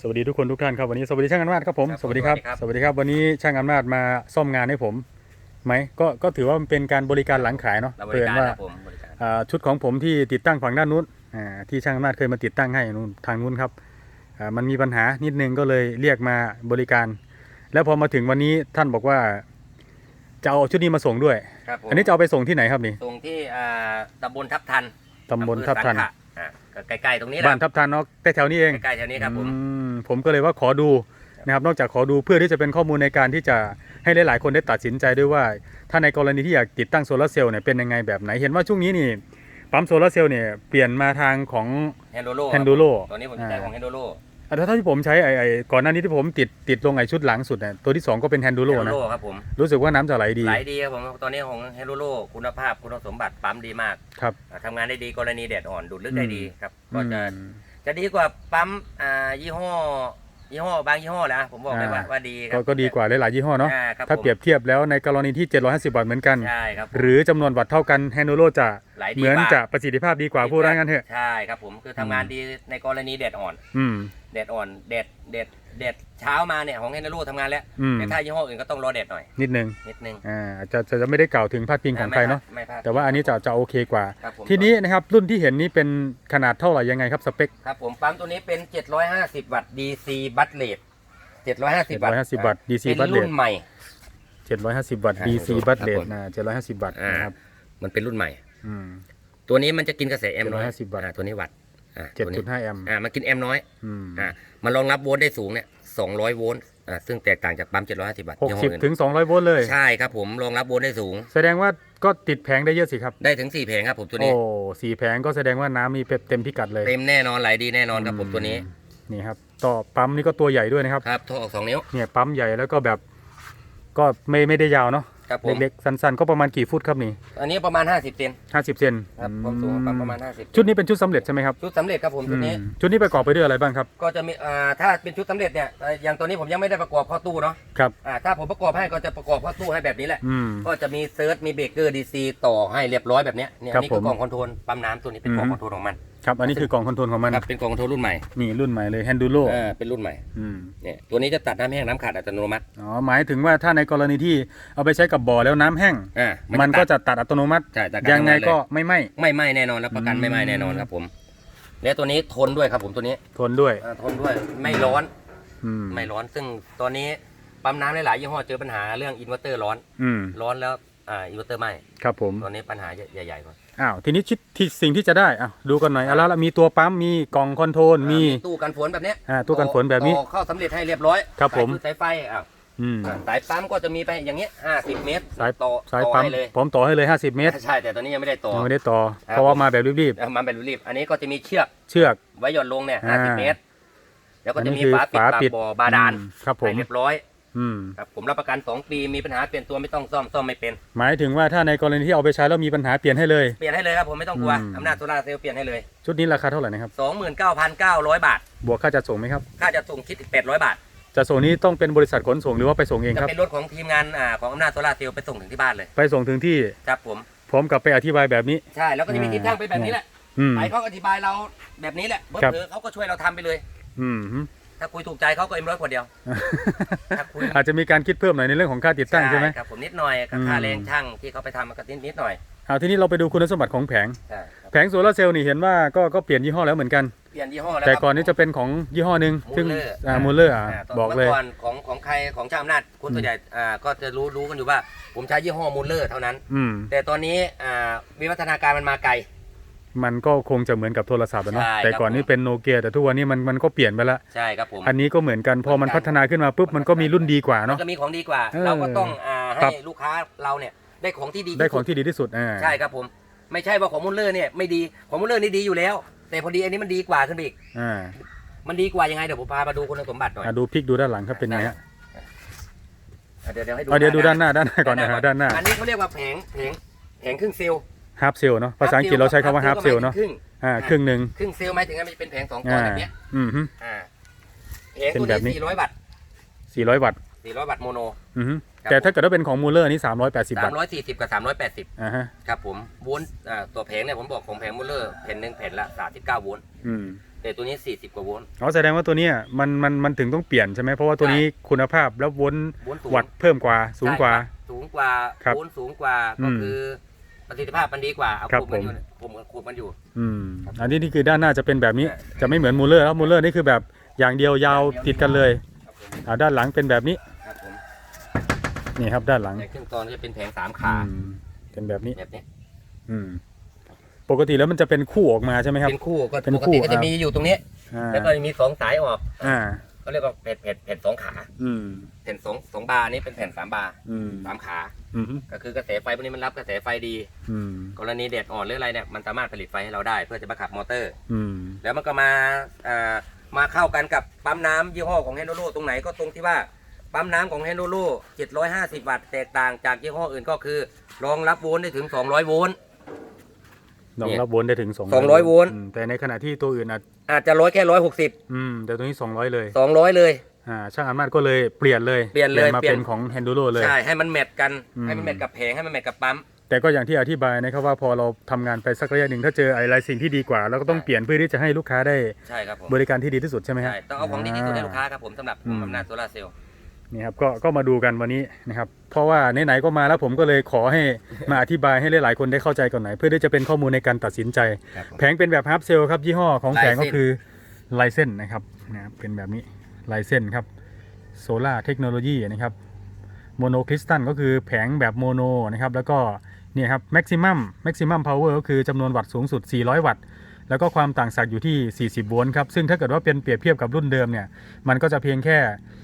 สวัสดีทุกคนทุกท่านครับวันนี้สวัสดีช่างอำนาจครับผมครับสวัสดีครับสวัสดีครับ สวัสดีครับวันนี้ช่างอำนาจมาซ่อมงานให้ผมไหมก็ก็ถือว่ามันเป็นการบริการหลังขายเนาะเราบเพื่ริอนการว่าครับผมบริการอ่าชุดของผมที่ติดตั้งฝั่งด้านนู้นอ่าที่ช่างอำนาจเคยมาติดตั้งให้นู่นทางนู้นครับอ่ามันมีปัญหานิดนึงก็เลยเรียกมาบริการ แล้วพอมาถึงวันนี้ท่านบอกว่าจะเอาชุดนี้มาส่งด้วย ครับผมอันนี้จะเอาไปส่งที่ไหนครับนี่ตรงที่อ่าตำบลทับทันตำบลทับทันอำเภอสังขะอ่าก็ใกล้ๆตรงนี้แหละบ้านทับทันเนาะใกล้ๆนี้เองใกล้ๆแถวนี้ครับผมอืม ผมก็เลยว่าขอดูนะครับนอกจากขอดูเพื่อที่จะเป็นข้อมูลในการที่จะให้หลาย ๆ คนได้ตัดสินใจด้วยว่า ถ้าในกรณีที่อยากติดตั้งโซลาร์เซลล์เนี่ยเป็นยังไงแบบไหนเห็นว่าช่วงนี้นี่ปั๊มโซลาร์เซลล์เนี่ยเปลี่ยนมาทางของแฮนโดโล Handolo ตัวนี้ผมใช้ของแฮนโดโลอะถ้าที่ผมใช้ไอ้ไอ้ก่อนหน้านี้ที่ผมติดติดลงไอ้ชุดหลังสุดเนี่ยตัวที่สองก็เป็นแฮนดูโลนะครับผมรู้สึกว่าน้ำจะไหลดีไหลดีครับผมตอนนี้ของแฮนโดโลคุณภาพคุณสมบัติปั๊มดีมากครับอ่าทำงานได้ดีกรณีแดดอ่อนดูดลึกได้ดีครับก็จะอืม จะดีกว่าปั๊มอ่ายี่ห้อ ยี่ห้อบางยี่ห้อแหละผมบอกเลยว่าอ่า ว่าดีคก็รับก็ดีกว่าหลายๆยี่ห้อเนาะ อ่ครับถ้าผม เปรียบเทียบแล้วในกรณีที่ 750 วัตต์เหมือนกัน ใช่ครับผมหรือจำนวนวัตต์เท่ากันแฮนดูโลจะไหลดีเหมือนกว่าจะประสิทธิภาพดีกว่าพูดง่ายๆเถอะ ใช่ครับผมคือทำงานดีในกรณีแดดอ่อน อืม แดดอ่อนแดดแดด แดดเช้ามาเนี่ยของเฮนนารูทำงานแล้วอืม แต่ถ้ายี่ห้ออื่นก็ต้องรอแดดหน่อย นิดนึงนิดนึงอ่าจะจะจะไม่ได้กล่าวถึงพาดพิงของใครเนาะไม่พลาดแต่ว่าอันนี้จะจะโอเคกว่า ครับผมทีนี้นะครับรุ่นที่เห็นนี้เป็นขนาดเท่าไหร่ยังไงครับสเปค ครับผมปั๊มตัวนี้เป็น 750 วัตต์ DC บัตเลต750 วัตต์750วัตต์ DC เป็นบัตเลรุ่ตนใหม่ 750 วัตต์อ่า DC ครับบัตเลตผมนะ750 วัตต์อ่า นะครับมันเป็นรุ่นใหม่ อืม ตัวนี้มันจะกินกระแสแอมป์น้อย750วัตต์ อ่าตัวนี้วัตต์ อ่าตัวนี้7.5แอมป์อ่ามันกินแอมป์น้อยอืมอ่ามันรองรับโวลต์ได้สูงเนี่ย200โวลต์อ่าซึ่งแตกต่างจากปั๊ม750วัตต์ยี่ห้ออื่น60ถึง200โวลต์เลย ใช่ครับผมรองรับโวลต์ได้สูง แสดงว่าก็ติดแผงได้เยอะสิครับ ได้ถึง4เพลงครับผมตัวโอ้นี้ สี่แผงก็แสดงว่าน้ำมีเต็มพิกัดเลยเต็มแน่นอนไหลดีแน่นอนครับผมตัวนี้นี่ครับ ต่อปั๊มนี่ก็ตัวใหญ่ด้วยนะครับ ครับโทรออกสองนิ้ว เนี่ยปั๊มใหญ่แล้วก็แบบ ก็ไม่ไม่ได้ยาวเนาะ ครับผม เล็กๆสั้นๆ ก็ประมาณกี่ฟุตครับนี่อันนี้ประมาณ 50เซน50เซนครับความสูงของปั๊มประมาณ 50 ชุดนี้เป็นชุดสำเร็จใช่ไหมครับชุดสำเร็จครับผมชุดนี้ อืมชุดนี้ประกอบไปด้วยอะไรบ้างครับ ก็จะมีอ่าถ้าเป็นชุดสำเร็จเนี่ยเอ่ออย่างตัวนี้ผมยังไม่ได้ประกอบเข้าตู้เนาะครับ อ่าถ้าผมประกอบให้ก็จะประกอบเข้าตู้ให้แบบนี้แหละ อืม ก็จะมีเซิร์ชมีเบรกเกอร์ดีซีต่อให้เรียบร้อยแบบเนี้ยเนี่ยครัอับนนี้คือผมกล่องคอนโทรลปั๊มน้ำตัวนี้เป็นกล่องอืม คอนโทรลของมัน ครับ อันนี้คือกล่องคอนโทรลของมัน ครับเป็นกล่องคอนโทรลรุ่นใหม่นี่รุ่นใหม่เลย Handuro เออเป็นรุ่นใหม่อืมเนี่ยตัวนี้จะตัดน้ำแห้งน้ำขาดอัตโนมัติอ๋อ หมายถึงว่าถ้าในกรณีที่เอาไปใช้กับบ่อแล้วน้ำแห้ง อ่ามัมันก็จะตัดอัตโนมัติ ใช่จากยังไงทำาเลก็ไม่ไหม้ ไม่ไหม้แน่นอนรับประกันอืม ไม่ไหม้แน่นอนครับผมและตัวนี้ทนด้วยครับผมตัวนี้ทนด้วยอ่าทนด้วยไม่ร้อนอืมไม่ร้อนซึ่งตอนนี้ปั๊มน้ำหลายๆยี่ห้อเจอปัญหาเรื่องอินเวอร์เตอร์ร้อน อืมร้อนแล้ว อ่าอินเวอร์เตอร์ไหมครับผมตอนนี้ปัญหาใหญ่ๆก่อนอ้าวทีนี้ชิดที่สิ่งที่จะได้อะดูกันหน่อยเอาแล้วละมีตัวปั๊มมีกล่องคอนโทรลมี อ่าตู้กันฝนแบบเนี้ยอ่าตู้กันฝนแบบนี้ต่อเข้าสำเร็จให้เรียบร้อยครับผม สายฟืนสายไฟอะอืมอ่าสายปั๊มก็จะมีไปอย่างเงี้ย50เมตรสายต่อสายต่อปั๊มให้เลยผมต่อให้เลย 50 เมตรใช่แต่ตอนนี้ยังไม่ได้ต่อ ยังไม่ได้ต่อครับเพราะว่ามาแบบรีบเอามาเป็นรีบๆอันนี้ก็จะมีเชือกๆ เชือก ไว้หย่อนลงเนี่ยอ่า50เมตร แล้วก็อันจะนี้มีคือฝาปิดฝาปากปิดบ่อบาดาลอืมครับผม ให้เรียบร้อย อืม ครับผมรับประกัน2ปีมีปัญหาเปลี่ยนตัวไม่ต้องซ่อมซ่อมไม่เป็นหมายถึงว่าถ้าในกรณีที่เอาไปใช้แล้วมีปัญหาเปลี่ยนให้เลย เปลี่ยนให้เลยครับผมไม่ต้องกลัวอืม อำนาจโซลาร์เซลล์เปลี่ยนให้เลย ชุดนี้ราคาเท่าไหร่นะครับ 29,900 บาท บวกค่าจัดส่งไหมครับ ค่าจะส่งคิดอีก800 บาท จัดส่งนี้ต้องเป็นบริษัทขนส่งหรือว่าไปส่งเองจะครับ เป็นรถของทีมงานอ่าของอำนาจโซลาร์เซลล์ไปส่งถึงที่บ้านเลย ไปส่งถึงที่ครับผม พร้อมกับไปอธิบายแบบนี้ ใช่ แล้วก็จะมีทิศทางไปแบบนี้แหละอืม ไปเขาก็อธิบายเราแบบนี้แหละเบิร์ครับเอเขาก็ช่วยเราทำไปเลย อืม ถ้าคุยถูกใจเขาก็เอ็มร้อยขวดเดียวครับคุณอาจจะมีการคิดเพิ่มหน่อยในเรื่องของค่าติดตั้งใช่ไหม ครับผมนิดหน่อยกับอืม ค่าแรงช่างที่เขาไปทำมันก็นิดนิดหน่อยเอาทีนี้เราไปดูคุณสมบัติของแผง ใช่ครับแผงโซลาร์เซลล์นี่เห็นว่าก็ก็เปลี่ยนยี่ห้อแล้วเหมือนกัน เปลี่ยนยี่ห้อแล้วแต่ครับก่อนนี้จะเป็นของยี่ห้อหนึ่งซึ่ง Muller อ่ามูลเลอร์อะาตนบอกเลย มื่ก่อนของของใครของชาวอำนาจคนส่วนใหญ่อ่าก็จะรู้รู้กันอยู่ว่า ผมใช้ยี่ห้อมูลเลอร์เท่านั้น อืม แต่ตอนนี้อ่าวิวัฒนาการมันมาไกล มันก็คงจะเหมือนกับโทรศัพท์อะเนาะใช่แต่ก่อนครับนี้เป็นโนเกียแต่ทุกวันนี้มันมันก็เปลี่ยนไปละใช่ครับผม อันนี้ก็เหมือนกันพอมันพัฒนาขึ้นมาปุ๊บมันก็มีรุ่นดีกว่ามันเนาะก็มีของดีกว่า เออเราก็ต้องอ่าครัให้บ ลูกค้าเราเนี่ยได้ของที่ดีได้ที่ของสุดที่ดีที่สุดอ่า ใช่ครับผม ไม่ใช่ว่าของมูลเลอร์เนี่ยไม่ดีของมูลเลอร์นี่ดีอยู่แล้ว แต่พอดีอันนี้มันดีกว่าขึ้นไปอีกอ่ามันดีกว่ายังไงเดี๋ยวผมพามาดูคุณสมบัติหน่อยอะดูพลิกดูด้านหลังครับเป็นไงฮะอะเดี๋ยวเดี๋ยวให้ดูเอาเดี๋ยวดูด้านหน้าด้านหน้าก่อนนะฮะด้านหน้า อันนี้เขาเรียกว่าแผงแผงแผงครึ่งเซลล์ ฮาร์ปเซลเนาะภาษาอังกฤษเราใช้คำว่าฮาร์ปเซลเนาะครึ่งอ่าครึ่งหนึ่งครึ่งเซลล์หมายถึงว่ามันจะเป็นแผงสองก้ออ่านแบบเนี้ยอืมฮึอ่าแผงเป็นตัวแบบนี้นี้สี่ร้อยวัตต์สี่ร้อยวัตต์สี่ร้อยวัตต์โมโนอือฮึครับแต่ถ้าเกิดว่าเป็นของมูลเลอร์นี่สามร้อยแปดสิบสาวัตมต์ร้อยสี่สิบกับสามร้อยแปดสิบอ่าฮะครับผมโวลต์อ่าตัวแผงเนี่ยผมบอกของแผงมูลเลอร์แผ่นหนึ่งแผ่นละสามสิบเก้าโวลต์อืมแต่ตัวนี้40กว่าโวลต์อ๋อแสดงว่าตัวเนี้ยมันมันมันถึงต้องเปลี่ยนใช่ไหมเพราะว่าตัวนี้คุณภาพแล้ววนโวลต์สูงวัดเพิ่มกว่าสูงกว่าใช่ครับสูงกว่าครับโวลต์สูงกว่าอืก็มคือ ประสิทธิภาพมันดีกว่าเอาครับคุมกันอยู่ผม ผมคุมกันอยู่ อืมอันนี้นี่คือด้านหน้าจะเป็นแบบนี้ใช่จะไม่เหมือนมูลเลอร์แล้วมูลเลอร์นี่คือแบบอย่างเดียวยาวติดกันเลยครับผมอ่าด้านหลังเป็นแบบนี้ครับผมนี่ครับด้านหลังแต่เครื่องตอนก็จะเป็นแผงสามขาอืมเป็นแบบนี้ แบบนี้อืม ปกติแล้วมันจะเป็นคู่ออกมาใช่ไหมครับ เป็นคู่ก็เป็นปกคู่ติก็จะอ่ามีมีอยู่ตรงนี้อ่าแล้วก็มีสองสายออก อ่า ก็เรียกว่าแผ่นแผ่นแผ่นสองขา อืม แผ่นสองสองบาร์นี่เป็นแผ่นสามบาร์อืมสามขา อืมก็คือกระแสไฟพวกนี้มันรับกระแสไฟดี อืมกรณีแดดอ่อนหรืออะไรเนี่ยมันสามารถผลิตไฟให้เราได้ เพื่อจะมาขับมอเตอร์ อืมแล้วมันก็มาเอ่อมาเข้ากันกับปั๊มน้ำยี่ห้อของแฮนโดโลตรงไหนก็ตรงที่ว่าปั๊มน้ำของแฮนโดโล750 วัตต์แตกต่างจากยี่ห้ออื่นก็คือ รองรับโวลต์ได้ถึง 200 โวลต์ รองรับโวลต์ได้ถึง200โวลต์ อืมแต่ในขณะที่ตัวอื่นอาจอาจจะร้อยแค่ร้อยหกสิบอืมแต่ตัวนี้ 200 เลยสองร้อยเลย อ่าช่างอำนาจก็เลยเปลี่ยนเลยเปลี่ยนเลยมาเปลี่ยเป็นนของ Handuro เลย ใช่ให้มันแมทกันอืม ให้มันแมทกับแผงให้มันแมทกับปั๊ม แต่ก็อย่างที่อธิบายนะครับว่าพอเราทำงานไปสักระยะหนึ่งถ้าเจออะไรสิ่งที่ดีกว่าเราก็ต้องใช่ เปลี่ยนเพื่อที่จะให้ลูกค้าได้ใช่ครับผมบริการที่ดีที่สุดใช่ไหมฮะ ใช่ต้องเอาของดีที่สุดให้ลูกค้าครับผมสำหรับกลุ่มอืม อำนาจโซลาร์เซลล์ นี่ครับก็ก็มาดูกันวันนี้นะครับ เพราะว่าไหนๆก็มาแล้วผมก็เลยขอให้มาอธิบายให้หลายๆคนได้เข้าใจก่อนหน่อยเพื่อที่จะเป็นข้อมูลในการตัดสินใจ ครับผม แผงเป็นแบบฮาร์ปเซลครับยี่ห้อของแผงก็ Ryzen คือไลเซนนะครับนะครับเป็นแบบนี้ไลเซนครับโซล่าเทคโนโลยีนะครับโมโนคริสตัลก็คือแผงแบบโมโนนะครับแล้วก็เนี่ยครับแม็กซิมัมแม็กซิมัมพาวเวอร์ก็คือจำนวนวัตต์สูงสุด 400 วัตต์ แล้วก็ความต่างศักย์อยู่ที่ 40 โวลต์ครับ ซึ่งถ้าเกิดว่าเป็นเปรียบเทียบกับรุ่นเดิมเนี่ย มันก็จะเพียงแค่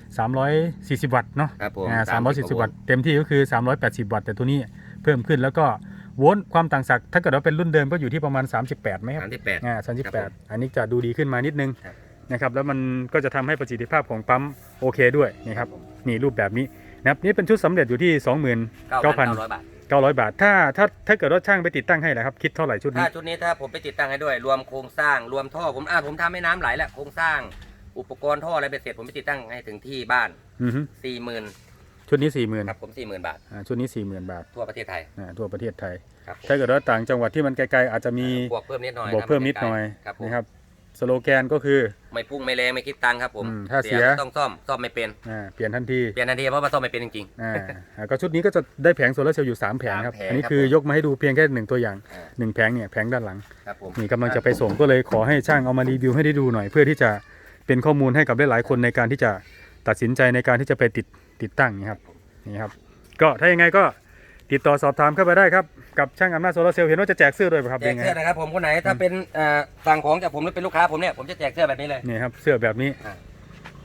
340 วัตต์เนาะครับผมอ่า30 340วัตต์เต็มที่ก็คือ 380 วัตต์แต่ตัวนี้เพิ่มขึ้นแล้วก็โวลต์ความต่างศักย์ถ้าเกิดว่าเป็นรุ่นเดิมก็อยู่ที่ประมาณ 38ไหมครับ สามที่แปด อ่าครับผม38 อันนี้จะดูดีขึ้นมานิดนึงครับ นะครับ แล้วมันก็จะทำให้ประสิทธิภาพของปั๊มโอเคด้วยนะครับ นี่รูปแบบนี้นะครับ นี่เป็นชุดสำเร็จอยู่ที่ เก้าพัน29,900เก้าร้อยบาทบาท ถ้าถ้าถ้าเกิดว่าช่างไปติดตั้งให้นะครับ คิดเท่าไหร่ชุดถ้านี้ ชุดนี้ถ้าผมไปติดตั้งให้ด้วย รวมโครงสร้าง รวมท่อ ผมอ่าผมทำให้น้ำไหลแหละ โครงสร้าง อุปกรณ์ท่ออะไรไปเสร็จผมไปติดตั้งให้ถึงที่บ้านอือฮึสี่หมื่นชุดนี้40,000ครับผมสี่หมื่นบาทอ่าชุดนี้40,000บาททั่วประเทศไทยอ่าทั่วประเทศไทย ครับผมถ้าเกิดว่าต่างจังหวัดที่มันไกลๆอาจจะมีบวกเพิ่มนิดหน่อยบวกเพิ่มนิดหน่อยครับผมนะครับสโลแกนก็คือ ไม่พุ่งไม่แรงไม่คิดตังค์ครับผมอืมถ้าเสีย ก็ต้องซ่อมซ่อมไม่เป็นอ่าเปลี่ยนทันทีเปลี่ยนทันทีเพราะว่าซ่อมไม่เป็นจริง อ่าอ่าก็ชุดนี้ก็จะได้แผงโซลาร์เซลล์อยู่3แผงครับ สามแผงอันนี้ครับคือผมยกมาให้ดูเพียงแค่หนึ่งตัวอย่างๆอ่า หนึ่งแผงเนี่ยแผงด้านหลังครับผมนี่กำลังจะไปส่งก็เลยขอให้ช่างเอามารีวิวให้ได้ดูหน่อยเพื่อที่จะ เป็นข้อมูลให้กับหลายๆคนในการที่จะตัดสินใจในการที่จะไปติดติดตั้งนี่ครับนี่ครับ ก็ถ้ายังไงก็ติดต่อสอบถามเข้าไปได้ครับ กับช่างอำนาจโซลาร์เซลล์เห็นว่าจะแจกเสื้อด้วยป่ะครับแจกยังไงเสื้อนะครับผมคนไหนถ้าเป็นเอ่อสั่งของจากผมหรือเป็นลูกค้าผมเนี่ยผมจะแจกเสื้อแบบนี้เลยนี่ครับเสื้อแบบนี้อ่า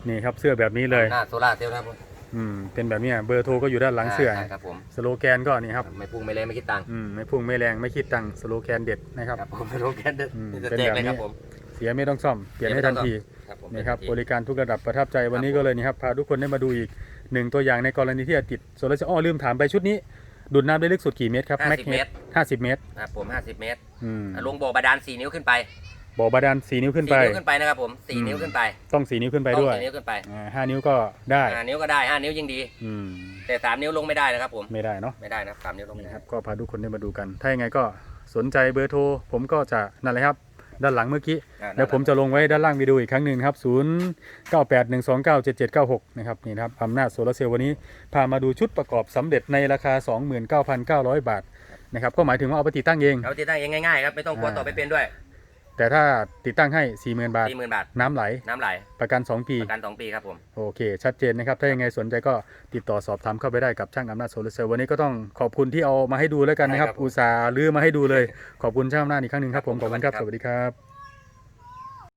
นี่ครับเสื้อแบบนี้เลยหน้าโซล่าร์เซลล์นะครับผมอืมเป็นแบบเนี้ยเบอร์โทรก็อยู่ด้านหลังเสื้อใช่ครับผมสโลแกนก็นี่ครับไม่พุ่งไม่แรงไม่คิดตังค์อืมไม่พุ่งไม่แรงไม่คิดตังค์สโลแกนเด็ดนะครับครับผมโลแกนเด็ดอืมจะเป็นแจกแบบเลยนี้ครับผมเสียไม่ต้องซ่อมเปลี่ยนให้ทันที ครับผมนี่ครับเป็นบทันทีริการทุกระดับประทับใจวันนี้ก็เลยนี่ครับพาทุกคนได้มาดูอีกหนึ่งตัวอย่างในกรณีที่จะติดโซลาร์เซลล์อ้อลืมถามไปชุดนี้ ดูดน้ำได้ลึกสุดกี่เมตรครับห้าแม็กสิบเมเมตตรรห้าสิบเมตรครับผม50เมตรอืมอะลงบ่อบาดาล4นิ้วขึ้นไปบ่อบาดาลสี่นิ้วขึ้นไป4นิ้วขึ้นไปนะครับผม4นิ้วขึ้นไปต้องสี่นิ้วขึ้นไปต้องด้วย4นิ้วขึ้นไปอ่าห้านิ้วก็ได้5นิ้วก็ได้5นิ้วยิ่งดี อืมแต่3นิ้วลงไม่ได้นะครับผมไม่ได้เนาะไม่ได้นะ3นิ้วลงไม่นี่ได้ครับก็พาทุกคนได้มาดูกัน ถ้ายังไงก็สนใจเบอร์โทรผมก็จะนั่นแหละครับ ด้านหลังเมื่อกี้อะเดี๋ยวผมจะลงไว้ด้านล่างวิดีโออีกครั้งหนึ่งนะครับ 0 9 8 1 2 9 7 7 9 6 นะครับนี่นะครับอำนาจโซลาร์เซลล์วันนี้พามาดูชุดประกอบสำเร็จในราคา 29,900 บาทนะครับก็หมายถึงว่าเอาไปติดตั้งเองเราติดตั้งเองง่ายๆครับไม่ต้องกลัวอ่าต่อไปเป็นด้วย แต่ถ้าติดตั้งให้40,000บาท40,000บาท น้ำไหล น้ำไหลประกัน 2 ปี ประกัน2ปีครับผม โอเค ชัดเจนนะครับ ถ้ายังไงสนใจก็ติดต่อสอบถามเข้าไปได้กับช่างอำนาจโซลาร์เซลล์วันนี้ก็ต้องขอบคุณที่เอามาให้ดูแล้วกันนะครับ ได้ครับผม อุตส่าห์ลื้อมาให้ดูเลย ขอบคุณช่างอำนาจอีกครั้งหนึ่งครับผม ขอบคุณครับครับสวัสดีครับ